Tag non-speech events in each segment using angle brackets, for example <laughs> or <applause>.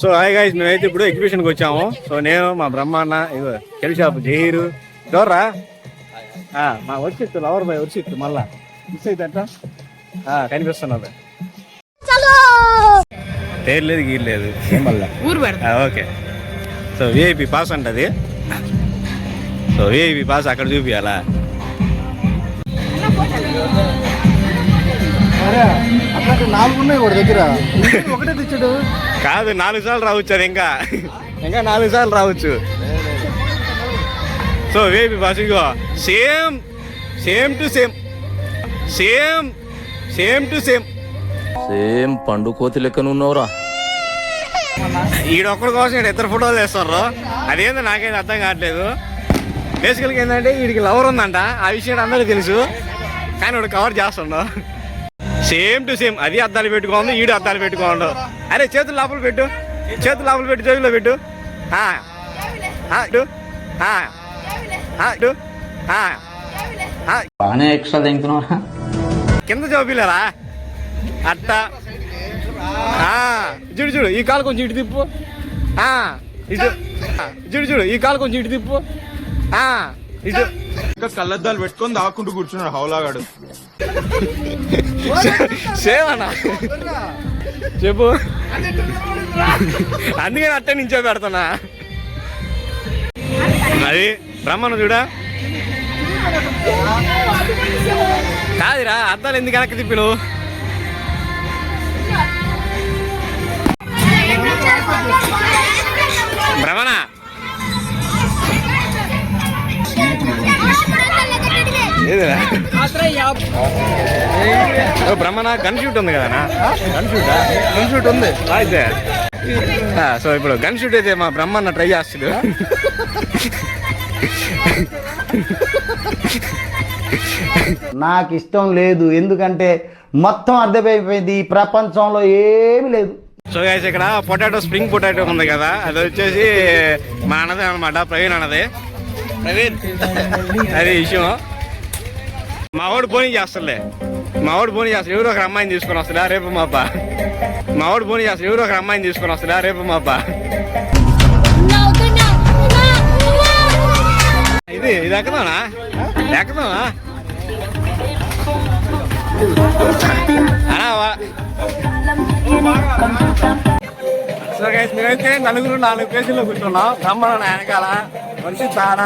So hi guys మేమైతే ఇప్పుడు ఎగ్జిబిషన్కి వచ్చాము. సో నేను మా బ్రహ్మాన్న ఇగో కెల్ షాప్ జహీరు. చూడరా ఆ, మా వచ్చిత్తు లవర్ బాయ్ వచ్చిత్తు మళ్ళా. మిస్ అయితే కనిపిస్తున్నది. పేరు లేదు గీరు లేదు మళ్ళా? ఓకే. సో విఐపి పాస్ అంటది. సో విఐపి పాస్ అక్కడ చూపియాలా? అట్లాంటి నాలుగు ఉన్నాయి వాడి దగ్గర. <laughs> ఒకటే తెచ్చాడు. కాదు నాలుగు సార్లు రావచ్చు అది ఇంకా. ఇంకా నాలుగు సార్లు రావచ్చు. So VIP pass ego same same to same same same to same same పండు కోతి లెక్కన ఉన్నవరా. ఈడొక్కడి కోసం ఈడ ఇద్దరు ఫోటోలు వేస్తారు అదేందో నాకైతే అర్థం కావట్లేదు. బేసికల్గా ఏంటంటే వీడికి లవర్ ఉందంట. ఆ విషయం అందరికీ తెలుసు. కానీ వాడు కవర్ చేస్తుండు. సేమ్ టు సేమ్ అది అద్దాలు పెట్టుకోండు ఈడు అద్దాలు పెట్టుకోండు అరే చేతులు లోపల పెట్టు. చేతులు లోపల పెట్టు జోబులో పెట్టు. బాగానే ఎక్స్ట్రా తింటున్నారా కింద జోబిలేరా అట్ట. ఆ, చూడు చూడు ఈ కాలు కొంచెం ఇటు తిప్పు. ఆ, ఇటు. చూడు చూడు ఈ కాలు కొంచెం ఇటు తిప్పు. ఆ, ఇటు. ఇంకా కళ్ళద్దాలు పెట్టుకొని దాక్కుంటూ కూర్చున్నాడు హౌలాగాడు. సేవనా? చెప్పు. అందుకని అట్టే నించో పెడుతున్నా అది రమ్మను చూడా? కాదురా అద్దాలు ఎందుకు వెనక్కి తిప్పి బ్రహ్మణ గన్ షూట్ ఉంది కదనా? గన్ షూట్ గన్ షూట్ ఉంది. అయితే సో ఇప్పుడు గన్ షూట్ అయితే మా బ్రహ్మన్న ట్రై చేస్తాడు. నాకు ఇష్టం లేదు ఎందుకంటే మొత్తం అర్థమైపోయింది ఈ ప్రపంచంలో ఏమీ లేదు. సో గైస్ ఇక్కడ పొటాటో స్ప్రింగ్ పొటాటో ఉంది కదా అది వచ్చేసి మా అన్నదే అనమాట ప్రవీణ్ అన్నది. ప్రవీణ్. అది విషయం. మా వాడు పోనీ చేస్తలే మా వాడు పోనీ చేస్తాడు. ఎవరో ఒక అమ్మాయిని తీసుకొని వస్తాడా. రేపు మా అబ్బా. మా వాడు పోనీ చేస్తాడు. ఎవరో ఒక అమ్మాయిని తీసుకొని వస్తాడా. రేపు మా అబ్బా. ఇది ఇది ఎక్కదానా? ఎక్కదానా? అనా సో గైస్ మేమైతే నలుగురు నాలుగు పేజీల్లో కూర్చున్నాం. బ్రహ్మణ నా వెనకాల. మనిషి తాన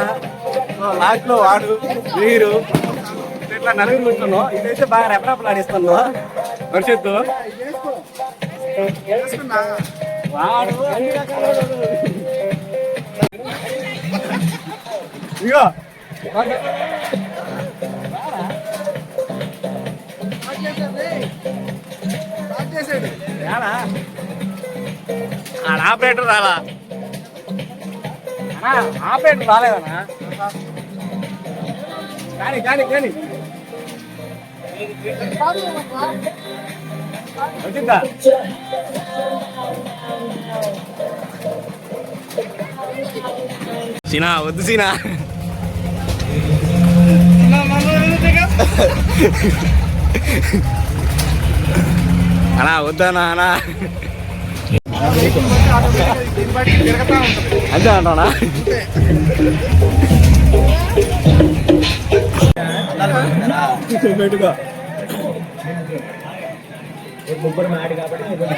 సో లాస్ట్లో వాడు. వీరు ఇట్లా నలుగురు కూర్చున్నాం. ఇదైతే బాగా రెపరెపలు ఆడిస్తున్నాం. భవిష్యత్తు వాడు అన్ని రకాల ఇగో ఆడ ఆపరేటర్ రాలా? ఆపరేటర్ రాలేదనా కానీ కానీ కానీ. వచ్చిందా సీనా వద్దు సీనా అనా వద్దనా అనా అంతే అంటానా పెట్టుకో వాడేందోడా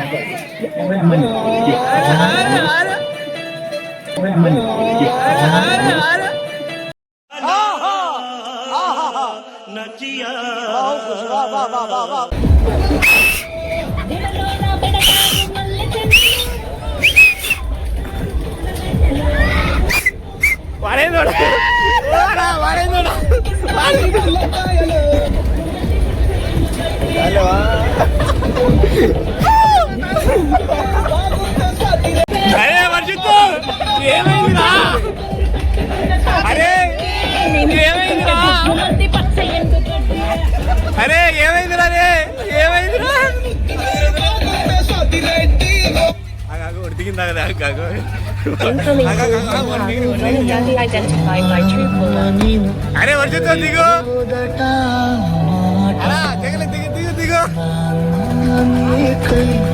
అరే వర్షిత్తు దిగు. అలా దిగలే దిగు దిగు దిగు.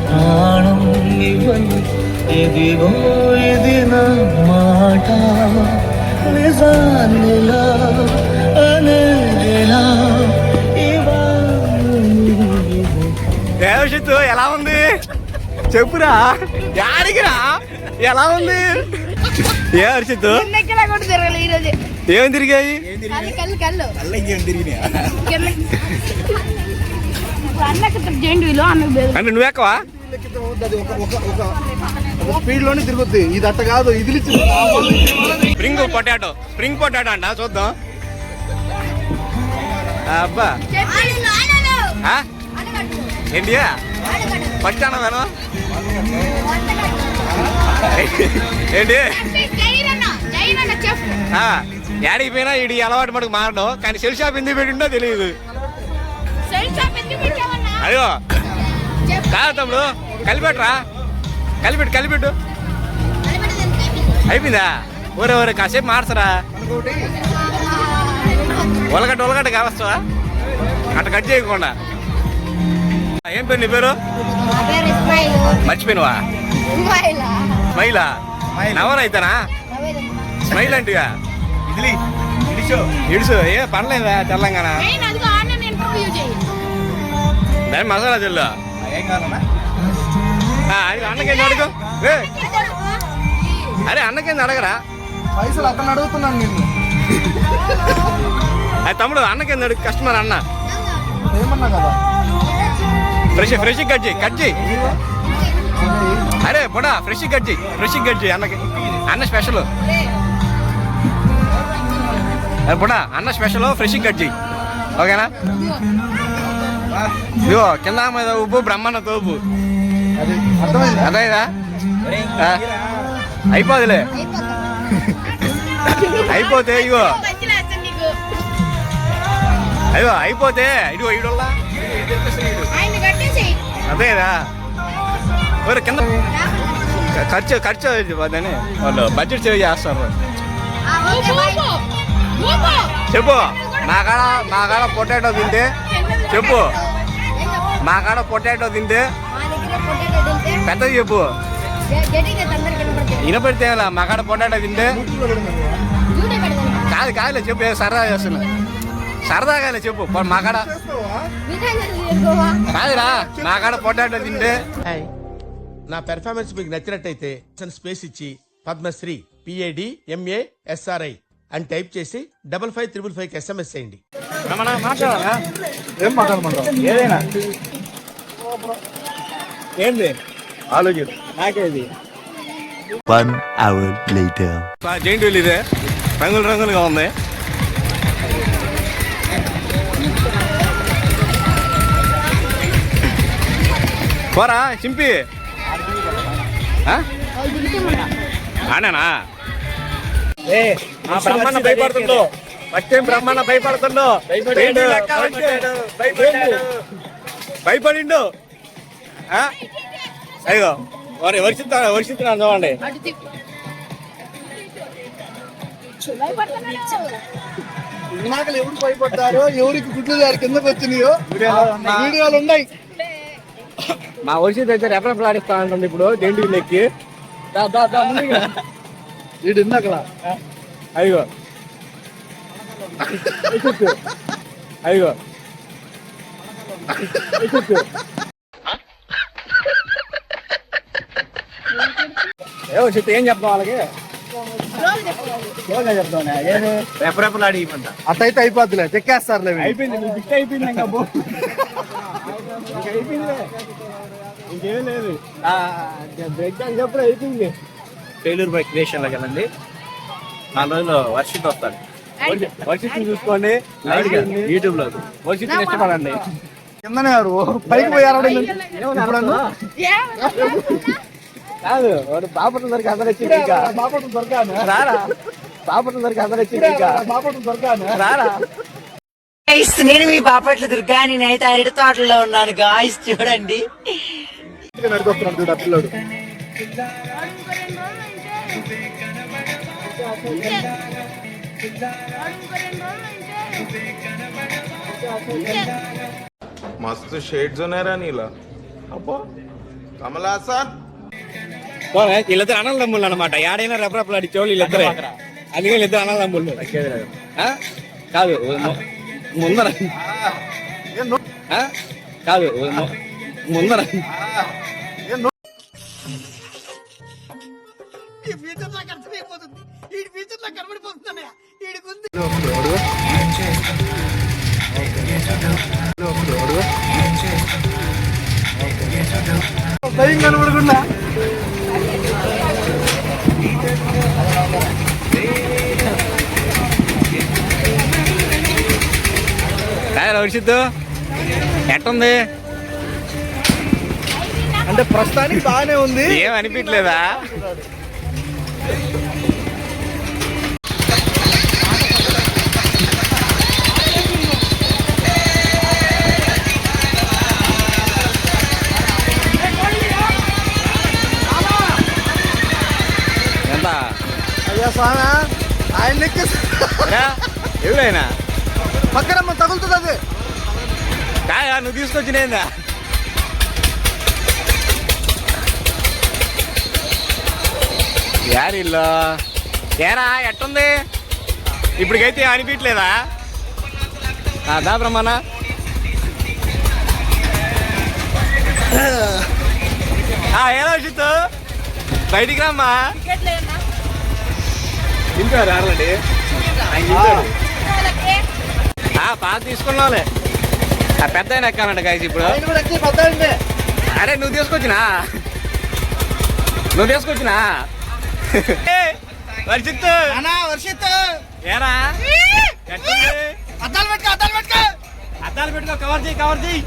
ప్రాణం ఇదిగో ఇది నా మాట నిజాన్నిలా అనేలా ఇవాళ నీవు దేవశిత్తు ఎలా ఉంది? చెప్పురా. యాడికిరా? ఎలా ఉంది? ఏ ఈరోజు. ఏం తిరిగాయి? అంటే నువ్వెక్కవా అది ఒక ఒక ఒక ఒక స్పీడ్లోనే తిరుగుద్ది. ఇది అట్ట కాదు ఇది స్ప్రింగ్ పొటాటో. స్ప్రింగ్ పొటాటో అంట చూద్దాం. అబ్బా. ఆ? ఏంటి ఫస్ట్ అన్న వేను ఏంటి? ఆ, యాడికి పోయినా ఇడి అలవాటు మటుకు మారడం కానీ సెల్ షాప్ ఎందుకు పెట్టిండో తెలియదు అయ్యో. కాదు తమ్ముడు కలిపెట్టరా? కలిపెట్టు కలిపెట్టు. అయిపోయిందా? ఊరే ఊరే కాసేపు మార్చరా ఉలగడ్డ ఉలగడ్డ కావస్తావా? అట్ట కట్ చేయకుండా. ఏం పేరు నీ పేరు? మర్చిపోయినవా? స్మైలా? నవర్ అయితేనా స్మైల్ అంటిగా? ఇడ్లీ ఇడిచో. ఇడుసు ఏ పర్లేదా తెలంగాణ దాని మసాలా అది అన్నకేంది అడుగు అరే అన్నకేంది అడగరా? పైసలు అక్కడ అడుగుతున్నాను నిన్ను. అది తమ్ముడు అన్నకేంది అడుగు కస్టమర్ అన్న. ఏమన్నా కదా? ఫ్రెష్ ఫ్రెష్ కట్ చేయి కట్ చేయి. అరే బుడా ఫ్రెష్ చేయి ఫ్రెష్ చేయి అన్నకి. అన్న స్పెషల్ అరే బుడా అన్న స్పెషల్ ఫ్రెష్ చేయి ఓకేనా? ఇదిగో కింద మీద ఉప్పు బ్రహ్మన్న తోపు. అది అర్థమైంది? అదేదా అయిపోదులే. అయిపోతే ఇగో అయ్యో అయిపోతే ఇదిగో ఇడోళ్ళ అదేదా మరి కింద ఖర్చు ఖర్చు అదని వాళ్ళు బడ్జెట్ సేవ్ చేస్తారు. చెప్పు. మా కాడ మా కాడ పొటాటో తింటే చెప్పు. మా కాడ పొటాటో తింటే పెద్దది చెప్పు. వినపడితే మా కాడ పొటాటో తింటే కాదు కాదులే చెప్పు. ఏ సరదా చేస్తున్నా. సరదాగానే చెప్పు. పో, మా కాడ కాదురా మా కాడ పొటాటో తింటే నా పెర్ఫార్మెన్స్ మీకు నచ్చినట్టయితే స్పేస్ ఇచ్చి Padmasri P A D M A SRI అని టైప్ చేసి double five triple five SMS చేయండి. ఏం మాట్లాడమంటావు? ఏదైనా. ఏంది? ఆలోచన. నాకేది One hour later. Giant wheel ఇదే. రంగులు రంగులుగా ఉంది. పోరా చింపి? ఆనేనా బ్రహ్మన్న భయపడుతుందో ఫస్ట్ టైం బ్రహ్మన్న భయపడుతుందో భయపడిండు? అయ్యో వారి వర్షిస్తా వర్షిస్తున్నాను చూడండి. ఎవరు భయపడతారో ఎవరికి గుడ్లు దారి కిందకు వచ్చినాయో వీడియోలు ఉన్నాయి. మా వర్షి దగ్గర రెఫరెన్స్ ఆడిస్తా ఉంటుంది ఇప్పుడు జైంట్ వీల్ ఎక్కి దా, దా, దా, ముందుగా. వీడు ఇందాకలా అయ్యో. అయ్యో. ఏమో చెప్తే ఏం చెప్తాం వాళ్ళకి? రెఫరెన్స్ అడిగిమంట అట్టయితే అయిపోద్దిలే చెక్కేస్తారులే వీడు. అయిపోయింది అయిపోయింది ఇంకా ఇంకా అయిపోయింది ఇంకేం లేదు బ్రేక్ డాన్స్ చెప్పడం అయిపోయింది. ఫెయిల్యూర్ బై క్రియేషన్లోకి వెళ్ళండి నాలుగు రోజులు వర్షిత్ వస్తాడు. వర్షిత్ చూసుకోండి. యూట్యూబ్లో. వర్షిత్ ఇష్టపడండి. కిందనే ఎవరు పైకి పోయారు కాదు వాడు బాపట్ల దొరికి అందరు వచ్చింది ఇంకా. బాపట్ల దొరకాను రారా? బాపట్ల దొరికి అందరు వచ్చింది ఇంకా. బాపట్ల దొరకాను రారా? గాయస్ నేను మీ బాపట్ల దుర్గా నేనైతే అరటి తోటలో ఉన్నాను. గాయస్ చూడండి. మస్తు షేడ్స్ ఉన్నారా నీలా. అబ్బో కమలా సార్. వీళ్ళిద్దరు అన్నదమ్ముళ్ళు అనమాట ఏడైనా రెపరెపలాడిచ్చేవాళ్ళు వీళ్ళిద్దరే. అందుకే వీళ్ళిద్దరు అన్నదమ్ముళ్ళు కాదు ముందర? కాదు ముందర. భయం కనబడకుండా. వర్షిత్తు ఎట్టుంది? అంటే ప్రస్తుతానికి బాగానే ఉంది. ఏం అనిపించలేదా? ఎంత? అయ్యా స్వామి ఆయన? ఎవరైనా పక్కన తగులుతుంది అది. కాయా నువ్వు తీసుకొచ్చినేందా? యారిల్లో ఏరా ఎట్టుంది? ఇప్పటికైతే అనిపించలేదా? ఆ, దా బ్రహ్మణ ఏదో చిత్తు. బయటికి రమ్మా. తింటారు ఆల్రెడీ ఆయన పాత తీసుకున్నావులే. ఆ పెద్ద ఆయన ఎక్కాలంట గాయస్ ఇప్పుడు. అరే నువ్వు తీసుకొచ్చినా? నువ్వు తీసుకొచ్చినా? వర్షిత్తు. అన్నా వర్షిత్ ఏరా? అద్దాలు పెట్టుకో అద్దాలు పెట్టుకో. అద్దాలు పెట్టుకో కవర్ చేయి కవర్ చేయి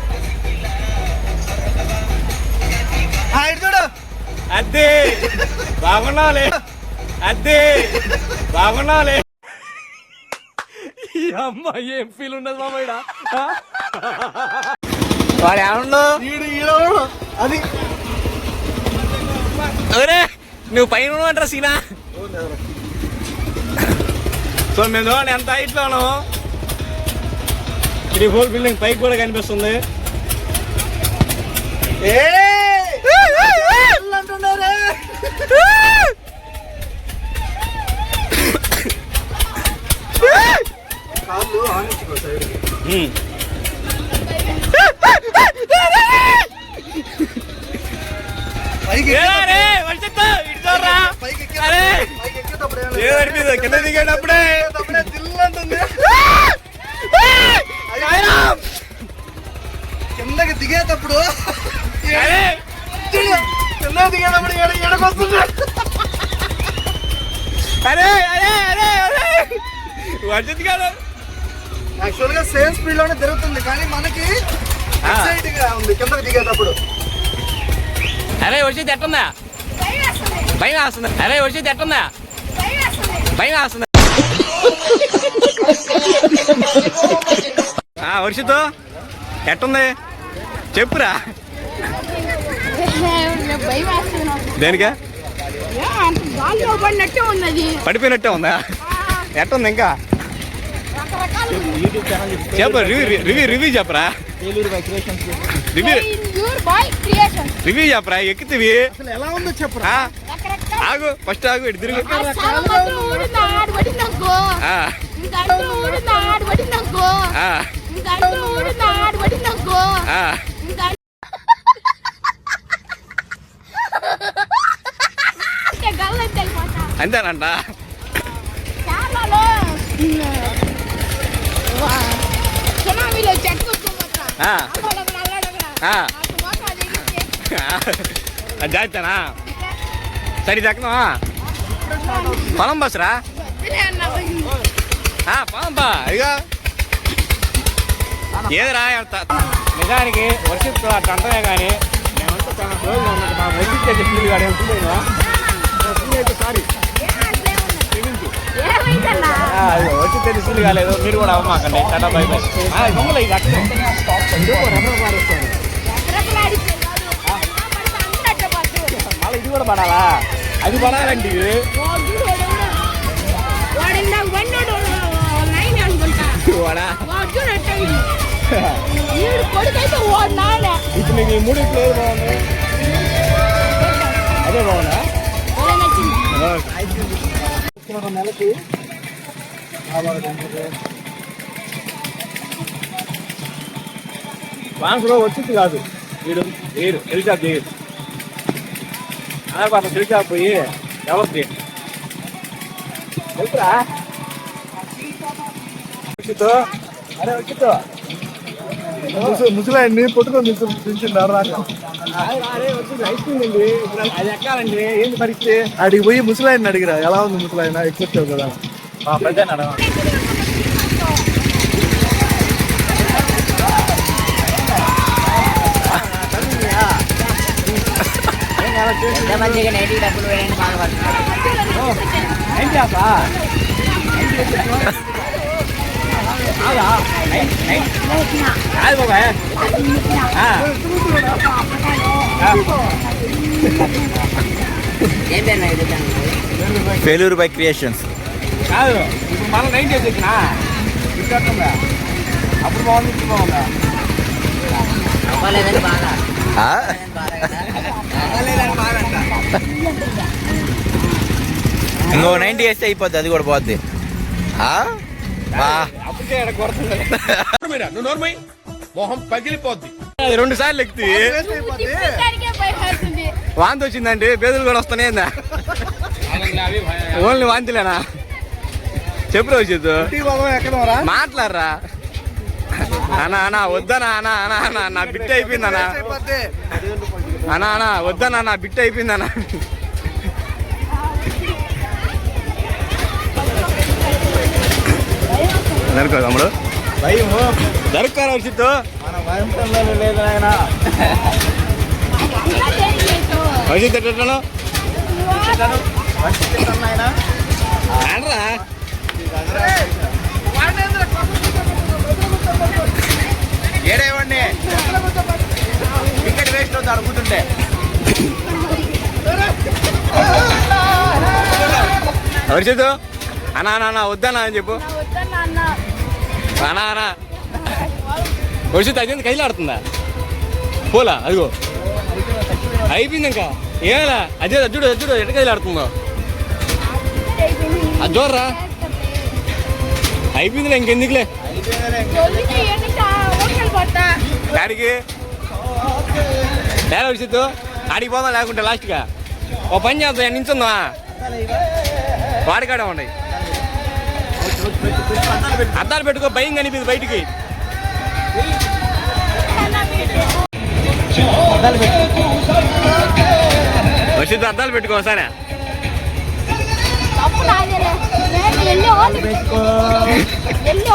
చూడు. అద్దే. బాగున్నావులే. అద్దే. బాగున్నావులే. అమ్మ ఏం ఫీల్ ఉండదు మామయ్య వాడు ఏమన్నా అది. ఒరే నువ్వు పైన ఉన్నావంటరా సీనా? సో మేము చూడండి ఎంత హైట్లోను ఇది హోల్ బిల్డింగ్ పైకి కూడా కనిపిస్తుంది. ఏ అంటున్నారే <laughs> <laughs> <laughs> కింద దిగేటప్పుడే. ఎక్కేటప్పుడే దిల్లు అంటుంది. సాయిరామ్. కిందకి దిగేటప్పుడు కింద దిగేటప్పుడు ఎడ ఎడకొస్తుంది అరే అరే అరే అరే. వర్షిత్ కాదు యాక్చువల్గా సేమ్ స్పీడ్లోనే తిరుగుతుంది కానీ మనకి. ఎక్సైటింగ్గా ఉంది కిందకి దిగేటప్పుడు. అరే వర్షిత్ ఎట్టుందా భయం వేస్తుంది. అరే వర్షిత్ ఎట్టుందా భయం వేస్తుంది. వర్షిత్ ఎట్టుంది? చెప్పురా. దేనికా? పడిపోయినట్టే ఉందా? ఎట్టుంది ఇంకా? చెప్పు రివ్యూ రివ్యూ చెప్పరా? రివ్యూ చెప్పరా ఎక్కుతివి. ఎలా ఉందో చెప్పురా. ఆగు ఫస్ట్ ఆగు ఇటు తిరుగు. <laughs> చాలా జాగ్రత్తనా? సరే దక్కనా పొలం బస్రా పొలం బా. ఇదిగో. ఏదిరా నిజానికి వర్షిత్ అట్లా అంటమే కానీ మేమంతా సారీ ఏమైందన్నా వర్షిత్ అయితే ఫీల్ కాలేదు మీరు కూడా అవ్వమాకండి టాటా బై బై దొంగలు ఇది అట్లే రెపరెపలాడితే కాదు. ఎలా పడితే అందరూ అట్టే పట్టు. మళ్ళీ ఇది కూడా పడాలా అది పడాలండి ఇది వాడు చూడు వాడు ఉన్నాడు. వాడు ఇందాక పడినాడు నైన్ అనుకుంటా వాడా వాడు చూడు అట్టే ఉంది. వీడు కొడుకైతే వాడు నాన్న ఇప్పుడు నీకు ఈ మూడు ఇప్పుడు ఏది బాగుంది అదే బాగుందా ఒక నెలకి ట్రాన్స్ఫర్ వచ్చింది కాదు. వీడు వేరు రీఛార్జ్ చేయరు అదే పాప రీఛార్జ్ పోయి ఎవరికి తెలుసురా వచ్చితో అరే వచ్చితో ముసలాయన్ని పట్టుకొని దించిండారు అది ఎక్కాలండి ఏంది పరిస్థితి? అడిగి పోయి ముసలాయన్ని అడిగిరా ఎలా ఉంది ముసలాయన? ఎక్కువ కదా. మా పెద్ద అడగండి మంచిగా నైట్ డబ్బులు వేయడానికి బాధపడుతున్నారు ఏంటి అబ్బా కాదా కాదు బాబాయ్ ఏం పేరు నాకు ఇది? ఫెయిల్యూర్ బై క్రియేషన్స్ కాదు. ఇప్పుడు మనం నైన్ డేస్ వచ్చిన ఇట్లా అప్పుడు బాగుంది ఇప్పుడు బాగుందా? అవ్వలేదని బాధ. ఆ? అవ్వలేదని బాధ ఇంకో నైన్టీ వేస్తే అయిపోద్ది అది కూడా పోద్ది. మొహం పగిలిపోద్ది. రెండు సార్లు ఎక్కి వాంతి వచ్చిందండి బేదులు కూడా వస్తానే ఓన్లీ వాంతిలేనా? చెప్పు రోజు మాట్లాడరా. అనా అనా వద్దనా అనా అనా అనా నా బిట్ట అయిపోయిందనా అనా అనా వద్దనా నా బిట్ట అయిపోయిందనా దొరకో తమ్ముడు. భయము. మన భయం పిల్లలు లేదు ఆయన వచ్చిద్దు ఎట్లా ఏడేవండి? టికెట్ వేస్ట్ అవుతుంది అడుగుతుంటే ఎవరు అనా అనా అన్న వద్దన్నా అని చెప్పు. అనా అనా వచ్చింది తగ్గింది కైలు ఆడుతుందా? పోలా అదిగో. అయిపోయింది ఇంకా. ఏలా అదే అజ్జుడు అజ్జుడు ఎట్ట కైలు ఆడుతుందో. అది చూడరా? అయిపోయిందిలే ఇంకెందుకులే. డాడీకి డాడీ వచ్చిద్దు ఆడికి పోదాం లేకుంటే లాస్ట్గా. ఓ పని చేద్దాం నించుందా వాడికాడే ఉన్నాయి అద్దాలు పెట్టుకో భయం కనిపింది బయటికి. వచ్చింది అద్దాలు పెట్టుకో ఒకసారి. తప్పు నాదేలే నేను ఎల్లి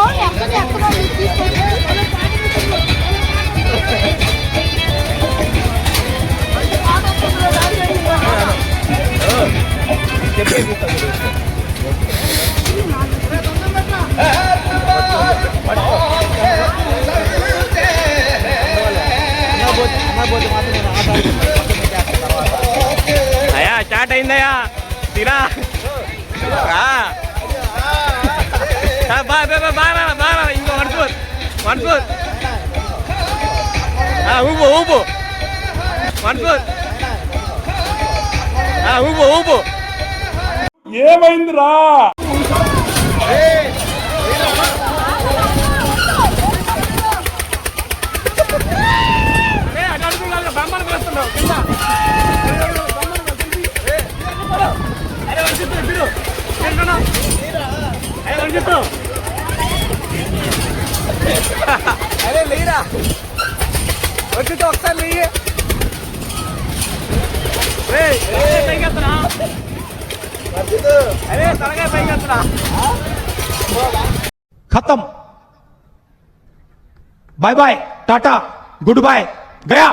వన్ ఫోర్ ఊపు ఊపు. వన్ ఫోర్ ఊపు ఊపు. ఏమైందిరా? अवसर लिए। खत्म। Bye bye tata good bye गया।